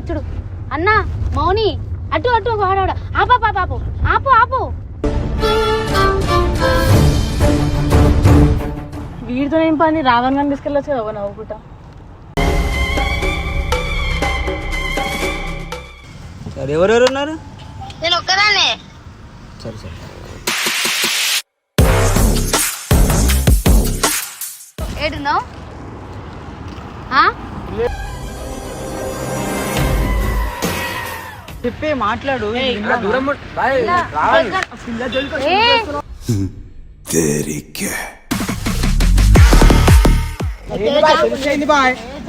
అచ్చుడు అన్న మౌని అటు అటు వాడాడ ఆపా పాప ఆపు ఆపు. ఆపు వీడితో ఏం పని? రావణ్ గారిని తీసుకెళ్ళచ్చు కదా నవ్వుకుంటా. సరే ఎవరెవరు ఉన్నారు? నేను ఒక్కదాన్నే. సరే సరే. ఏడున్నావు? చెప్పే మాట్లాడు. దూరం బాయ్?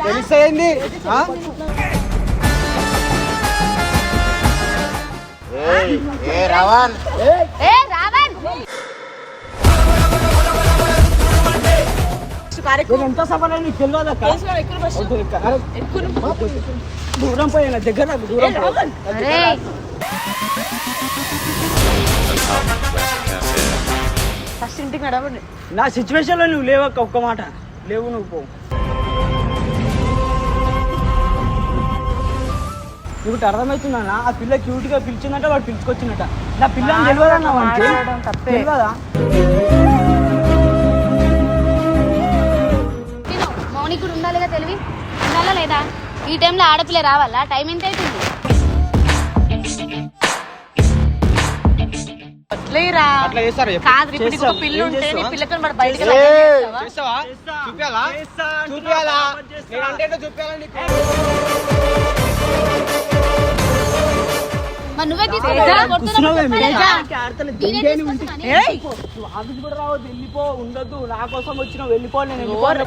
తెలిసేయండి ఏ రవాన్ ఏ రావణ్. ఎంత సఫలం నీకు తెలియదక్క దూరం పోయిన దగ్గర దూరం ఫస్ట్ ఇంటికి నడవండి. నా సిచ్యువేషన్లో నువ్వు లేవక్క ఒక్క మాట. లేవు నువ్వు పో. నీకు అర్థమవుతుందా ఆ పిల్ల క్యూట్గా పిలిచిందంటే వాడు పిలుచుకొచ్చిందట నా పిల్ల తెలియదన్నా. తెలియదా? తిను మౌని కూడా ఉండాలిగా తెలివి? ఉండాలా లేదా? ఈ టైంలో ఆడపిల్ల రావాలా? టైం ఎంత అవుతుంది? కాదు ఇప్పుడు. పిల్ల ఉంటే నీ? పిల్లతో మరి బయటకి వెళ్ళాలి నువ్వే. నువ్వు ఆఫీస్ కూడా రావద్దు వెళ్ళిపో ఉండొద్దు నా కోసం వచ్చినావు వెళ్ళిపో నేను వెళ్ళిపోను.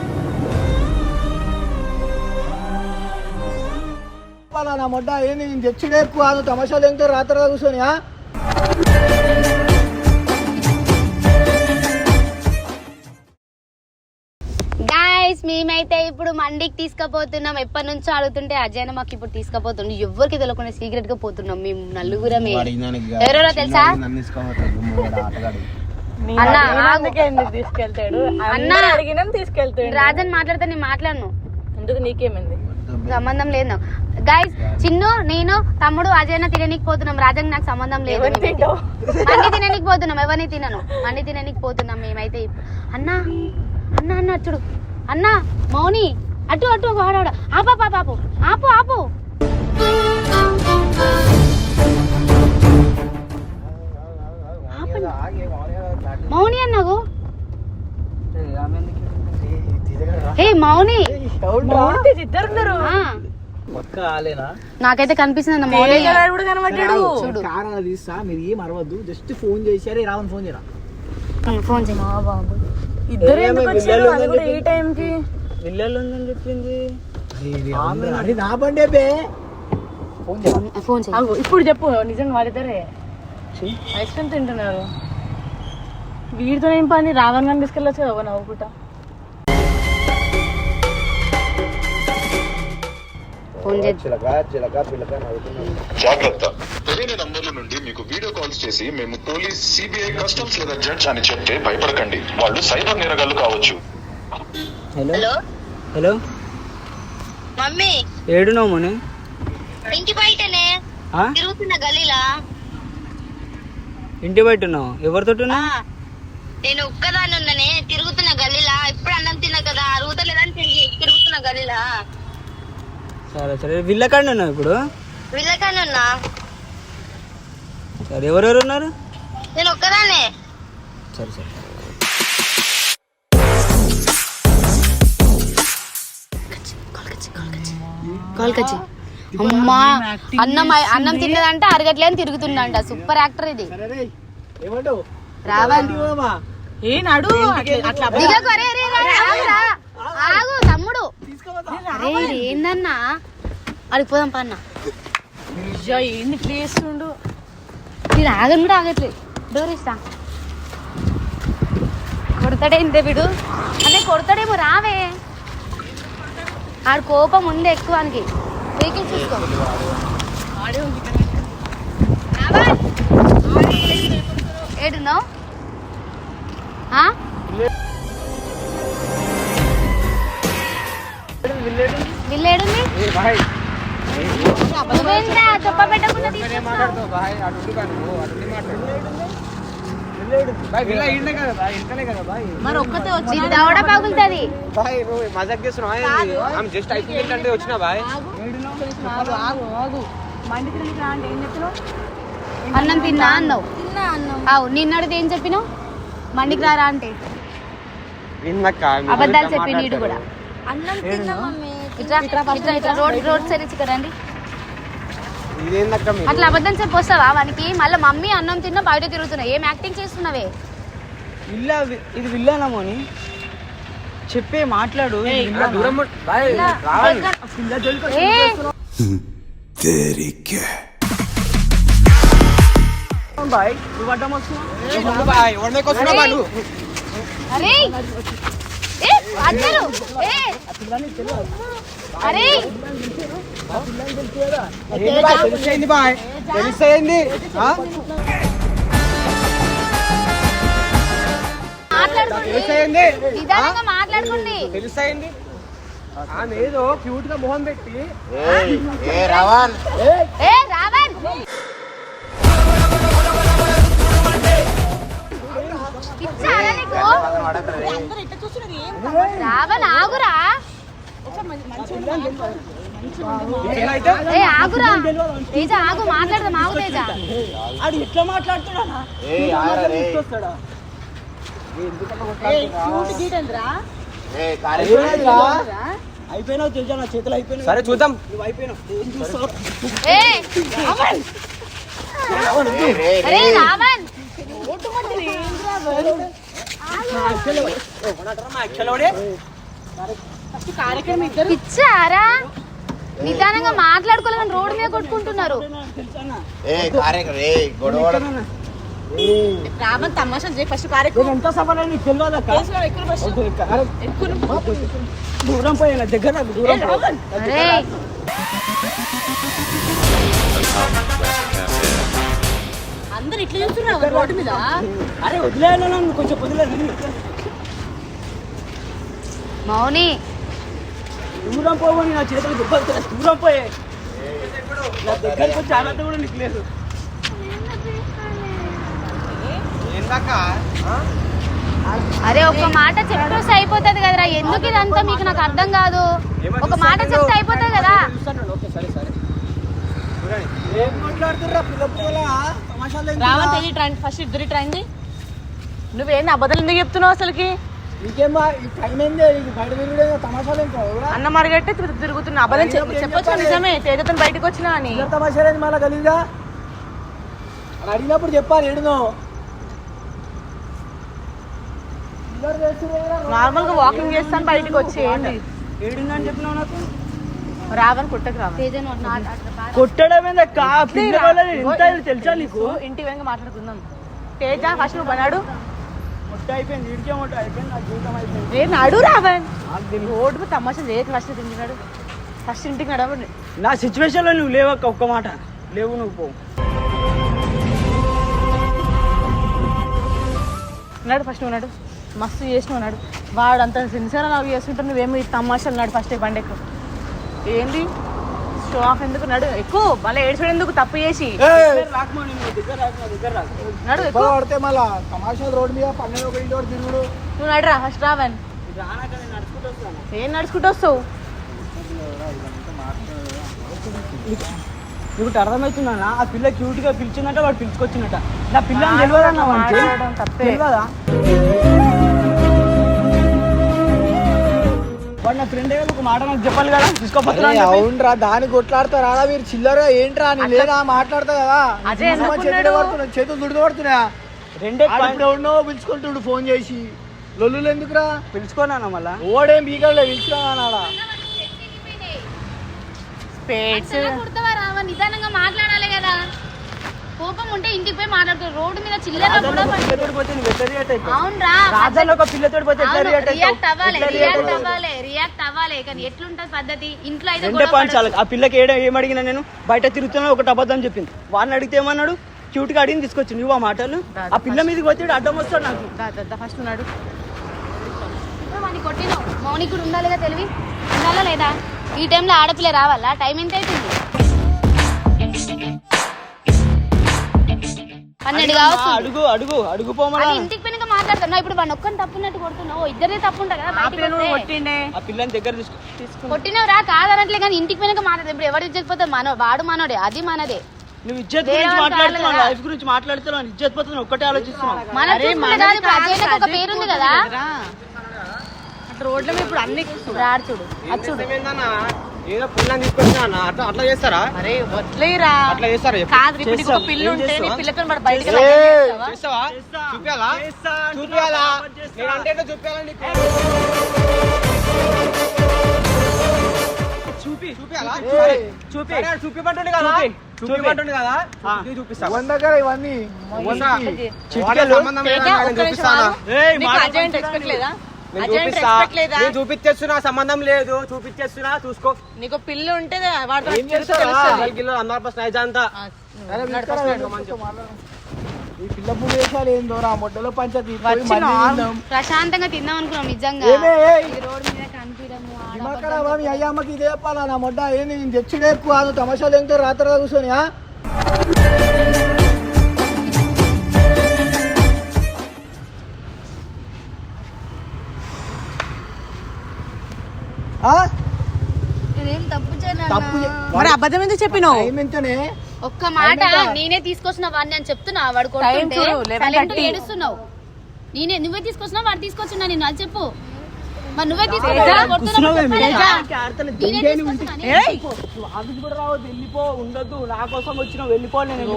నా మొడ్డ? ఏంది నేను తెచ్చుడే ఎక్కువ? నువ్వు తమాషాలు ఏంటో రాత్రి కూర్చొని? గాయస్ మేమైతే ఇప్పుడు మండికి తీసుకుపోతున్నాం. ఎప్పటి నుంచో అడుగుతుంటే అజయన మాకు ఇప్పుడు తీసుకుపోతుండు. ఎవరికి తెలియకుండా సీక్రెట్గా పోతున్నాం మేము నలుగురమే. ఎవరెవరో తెలుసా? అన్న, అడిగినాం తీసుకెళ్తాడు. రాజన్ మాట్లాడితే నేను మాట్లాడను. ఎందుకు నీకేమైంది? సంబంధం లేదు. గాయస్ చిన్ను నేను తమ్ముడు అజయన తిననీకి పోతున్నాం. రాజన్ నాకు సంబంధం లేదు? మండి తిననీకి పోతున్నాం. ఎవరిని తినను? మండి తిననీకి పోతున్నాం మేమైతే. అన్నా అన్న అన్న చూడు. అన్న మౌని అటు అటు వాడాడ ఆపా పాప ఆపు ఆపు. ఆపు. మౌని అన్నాగు ఏ మౌని. మౌనితే ఇద్దరు ఉన్నారు ఆ, పక్క ఆలేనా నాకైతే కనిపిస్తుంది తీస్తా మీరు ఏం అరవద్దు. జస్ట్ ఫోన్ చేశారు రావని ఫోన్ చేయరా? ఫోన్ బాబు. ఇద్దరు ఎందుకు ఏమే వచ్చారు? పిల్లలు అది కూడా ఈ ఉందని టైం కి విల్లలు ఉందని చెప్పింది అది నా బండే బే. ఫోన్ చేయి ఇప్పుడు చెప్పు నిజంగా వాడిద్దరే ఐస్ క్రీమ్ తింటున్నారు. వీడితో ఏం పని? రావణ్ గారిని తీసుకెళ్ళచ్చు కదా నవ్వుకుంటా. ఫోన్ జాగ్రత్త. తెలియని నంబర్ల నుండి మీకు వీడియో కాల్స్ చేసి మేము పోలీస్ సిబిఐ కస్టమ్స్ లేదా జడ్జ్ అని చెప్తే భయపడకండి. వాళ్ళు సైబర్ నేరగాళ్ళు కావచ్చు. హలో? హలో? హలో? మమ్మీ? ఇంటి బయటనే? ఆ? తిరుగుతున్న గలీలా? ఇంటి బయట ఉన్నావు ఎవరితో నేను ఒక్కదాన్ని ఉన్ననే తిరుగుతున్న గలీలా? ఇప్పుడు అన్నం తిన్నా కదా? అరుగుతలేదని తిరిగి తిరుగుతున్న గలీలా? సరే సరే. విల్లకాడ ఉన్నావు ఇప్పుడు? వీళ్ళకని ఉన్నా సరే ఎవరెవరు ఉన్నారు? నేను ఒక్కదాన్నే. సరే సరే. కాల్ కచ్చి అమ్మా అన్నం అన్నం తిన్నదంట అరగట్లేని తిరుగుతుందంట. సూపర్ యాక్టర్ ఇది. రావణ్ ఏ నడు. అట్లా-. ఆగు. ఏందన్నా? అడిగి పోదాం పన్న ఏంది ఇట్లా చేస్తుండు ఇది ఆగని కూడా ఆగట్లేదు డోర్ ఇస్తా. కొడతాడే ఇంతే వీడు? అదే కొడతాడేమో రావే. ఆడు కోపం ఉంది ఎక్కువ ఆయనకి వెహికల్ చూసుకో. ఏడున్నావు? విల్లేడుంది నువ్వేంద్రా చెప్ప పెట్టకుండా తీసుకొస్తావు? మరి ఒక్కతే వచ్చి నీకు దవడ పగులుతుంది. మజాక్ చేస్తున్నావు? జస్ట్ అయిపోయింది అంటే వచ్చినా బాయ్. ఆగు. ఆగు ఆగు. మండి తిరిగి రా అంటే ఏం చెప్పినావు? అన్నం తిన్నా అన్నావు? తిన్నా అన్నం. అవు నిన్నడితే ఏం చెప్పినావు? మండికి రారా అంటే? అబద్ధాలు చెప్పి నీడు కూడా. అన్నం తిన్నా మమ్మీ ఇట్లా ఇట్లా ఇట్లా రోడ్ రోడ్ సైడ్ ఇచ్చి కదండి ఇదేందక్క మీరు అట్లా అబద్ధం చెప్పి వస్తావా వానికి మళ్ళీ మమ్మీ అన్నం తిన్నా బయట తిరుగుతున్నావు ఏం యాక్టింగ్ చేస్తున్నావే ఇల్లా ఇది విల్లానమోని చెప్పే మాట్లాడు బాయ్ నువ్వు అడ్డం వస్తున్నావు బాయ్ వస్తున్నావు ఏ? అరే! తెలిసేయండి బాయ్ తెలిసేయండి మాట్లాడుకోండి. తెలిసేయండి నిదానంగా మాట్లాడుకోండి. తెలిసేయండి ఆమె ఏదో క్యూట్గా మొహం పెట్టి ఏ రావణ్? రావణ్ ఆగురా అయితే ఏ ఆగురా తేజ ఆగు మాట్లాడదాం ఆగు తేజ ఆడు ఎట్లా మాట్లాడుతున్నా అయిపోయినావు నా చేతులు అయిపోయినావు సరే చూద్దాం అయిపోయినావు ఇచ్చారా? నిదానంగా మాట్లాడుకోలేదని రోడ్డు మీద కొట్టుకుంటున్నారు. రామన్ తమాషా చేయి ఫస్ట్ కార్యక్రమం ఎంత తెలియదు ఎక్కువ దూరం పోయిన దగ్గర దూరం అందరు ఇట్లా చూస్తున్నారు రోడ్డు మీద? అరే నన్ను కొంచెం వదిలేదు మౌని. దూరం పోవని నా చేతులు దెబ్బలు దూరం పోయే నా దగ్గరకు వచ్చి ఆనందం కూడా నీకు లేదు. అరే ఒక మాట చెప్పేసి అయిపోతుంది కదరా. ఎందుకు ఇదంతా మీకు నాకు అర్థం కాదు? ఒక మాట చెప్తే అయిపోతుంది కదా. ఓకే సరే సరే ఏం మాట్లాడుతుర్రా పిల్ల ట్రైన్ ఫస్ట్ ఇద్దరి నువ్వేంది అబద్ధాలు ఎందుకు చెప్తున్నావు అసలుకి? అన్న మరగట్టే తిరుగుతున్నా. అబద్ధం చెప్ప- చెప్పొచ్చు నిజమే. తేజతో బయటకు వచ్చినా అని. మళ్ళీ అడిగినప్పుడు చెప్పాలి ఏడునో. ఇద్దరు చేస్తుర్రు నార్మల్గా వాకింగ్ చేస్తాను బయటకు వచ్చి. ఏంది ఏడుందని చెప్పినావు నాకు? రావణ్ కుట్టకు ఇది తెలుసా నీకు? ఇంటి వెంగ మాట్లాడుకుందాం. తేజ ఫస్ట్ నువ్వు పనాడు మొట్ట అయిపోయింది వీడికే మొట్ట అయిపోయింది నా జీవితం అయిపోయింది. ఏ నడు రావణ్ రోడ్డు మీద తమాషా ఫస్ట్ తింటున్నాడు. ఫస్ట్ ఇంటికి నడవండి. నా నువ్వు లేవక్క ఒక్క మాట. లేవు నువ్వు పో. ఉన్నాడు ఫస్ట్ ఉన్నాడు మస్తు చేసిన ఉన్నాడు వాడు అంత సిన్సియర్ అవి చేస్తుంటే నువ్వేమో ఈ తమాషాలు నాడు ఫస్ట్ బండెక్కు. ఏంది? షో ఆఫ్ ఎందుకు? నడు ఎక్కువ. మళ్ళీ ఏడ్చడం ఎందుకు? తప్పు చేసి. నడు ఎక్కువ. పడితే మళ్ళా మీద పన్నెండు ఒక ఇంటి వరకు తిరుగుడు. నువ్వు నడురా ఫస్ట్ రావన్. ఏం నడుచుకుంటూ వస్తావు? నీకు అర్థమవుతుందా ఆ పిల్ల క్యూట్గా పిలిచిందంటే వాడు పిలుచుకొచ్చినట్ట నా పిల్ల తెలియదన్నా. తెలియదా? వాడు నా ఫ్రెండ్ ఒక మాట నాకు చెప్పాలి కదా? తీసుకోపోతున్నా అని చెప్పి. అవునరా దాన్ని కొట్లాడతారా? మీరు చిల్లర ఏంట్రా? నేను లేదా? మాట్లాడతా కదా? అదే చేతులు? పడుతున్నాయి చేతులు రెండే ఎవరినో పిలుచుకుంటుండు ఫోన్ చేసి. లొల్లులు ఎందుకురా? పిలుచుకోనా మళ్ళా? ఓడేం స్పేట్స్ అంతలా కుడతావా రావా? నిదానంగా మాట్లాడాలి కదా. కోపం ఉంటే ఇంటికి పోయి మాట్లాడుకో రోడ్డు మీద చిల్లర కూడా రియాక్ట్ అవుతావు అవునరా రాజాలో ఒక పిల్లతోటి పోతే ఎట్లా రియాక్ట్ రియాక్ట్ అవ్వాలి ఎట్లా react రియాక్ట్ అవుతావు? అవ్వాలి రియాక్ట్ అవ్వాలి. కానీ ఎట్లుంటది పద్ధతి? ఇంట్లో అయితే ఆ పిల్లకి ఏడ ఏం అడిగినా నేను? బయట తిరుగుతున్నా ఒకటి అబద్ధం చెప్పింది. వాడిని అడిగితే ఏమన్నాడు? క్యూట్గా అడిగి తీసుకొచ్చి. నువ్వు ఆ మాటలు ఆ పిల్ల మీదకి పోతే అడ్డం వస్తాడు నాకు. ఫస్ట్ ఉన్నాడు. ఇప్పుడు వాడిని కొట్టినావు. మౌనికి కూడా ఉండాలిగా తెలివి? ఉండాలా లేదా? ఈ టైంలో ఆడపిల్ల రావాలా? టైం ఎంత అవుతుంది? వీడు కావచ్చు. అడుగు అడుగు అడుగు అది పోమరా ఇంటికి పోయినాక మాట్లాడుతున్నావు ఇప్పుడు వాడిని ఒక్కని తప్పున్నట్టు కొడుతున్నావు. ఇద్దరే తప్పు ఉంటుంది కదా బయటికి వస్తే. కొట్టిండే. ఆ పిల్లని దగ్గర తీసుకో. కొట్టినవురా? కాదనట్లే కానీ ఇంటికి పోయినాక మాట్లాడదు ఇప్పుడు ఎవరు ఇచ్చకపోతే మనో వాడు మనోడే అది మనదే. నువ్వు ఇజ్జత్ గురించి మాట్లాడుతున్నావు లైఫ్ గురించి మాట్లాడుతున్నావు ఇజ్జత్ పోతున్నావు ఒక్కటే ఆలోచిస్తున్నావు. మన చూసుకుంటే కాదు ఇప్పుడు అజయ్కి ఒక పేరు ఉంది కదా. రోడ్ల మీద ఇప్పుడు అన్ని రాడు చూడు అది చూడు. ఏదో పుల్లని తీసుకొచ్చినా అన్న. అట్లా అట్లా చేస్తారా? అరే వదిలేరా. అట్లా చేస్తారా చెప్పు. కాదు ఇప్పుడు నీకు ఒక చేస్తాం. పిల్లు ఏం ఉంటే నీ చేస్తావా? పిల్లతో మరి బయటకి వెళ్ళి చేస్తావా? చూపించాలా చూపించాలా నేను అంటే ఏంటో చూపించాలా నీకు? చూపి చూపించాలా చూపి. సరే, కదా? చూపి. కదా? చూపిస్తా. వన్ దగ్గర ఇవన్నీ వందా? తేజ, ఒక్క నిమిషం చూపిస్తానా? ఆగు. నీకు లేదా? చూపిస్తా. నేను చూపించేస్తున్నా సంబంధం లేదు. చూపించేస్తున్నా చూసుకో. నీకు పిల్లు ఉంటే. ఈ పిల్ల ఏందో రా మొట్టలో పంచాయతీ. ప్రశాంతంగా తిందాం అనుకున్నాం నిజంగా. మీ అయ్యమ్మకి ఇదే చెప్పాలా నా మొడ్డ? ఏంది నేను తెచ్చుడే ఎక్కువ తమాషాలు ఏంటో రాత్రి కూర్చొని మరి అబద్ధం ఎందుకు చెప్పినావు? ఒక్క మాట నేనే తీసుకొచ్చిన వాడిని అని చెప్తున్నా. వాడు కొడుతుంటే చూడు, 11:30. silent గా ఏడుస్తున్నావు? నేనే నువ్వే తీసుకొచ్చినా వాడు తీసుకొచ్చినా నేను అది చెప్పు. మరి నువ్వే వెళ్ళిపో ఉండొద్దు నా కోసం వచ్చినావు వెళ్ళిపో నేను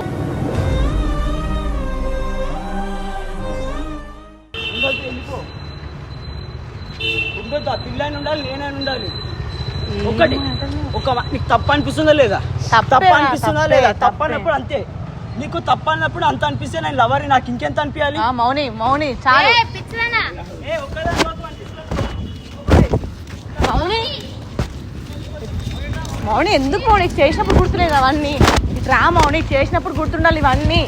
ఉండొద్దు వెళ్ళిపో. ఉండొద్దు ఆ పిల్లని ఉండాలి నేనే ఉండాలి. ఒకటి. ఒక నీకు తప్పు అనిపిస్తుందా లేదా? తప్పే అనిపిస్తుందా లేదా? తప్పే. అన్నప్పుడు అంతే. నీకు తప్పు అన్నప్పుడు అంత అనిపిస్తే నేను లవర్ నాకు ఇంకెంత అనిపించాలి ఆ, మౌని మౌని చాలు. మౌని. మౌని ఎందుకు మౌని? చేసినప్పుడు గుర్తులేదు అవన్నీ. ఇట్రా మౌని. చేసినప్పుడు గుర్తుండాలి ఇవన్నీ.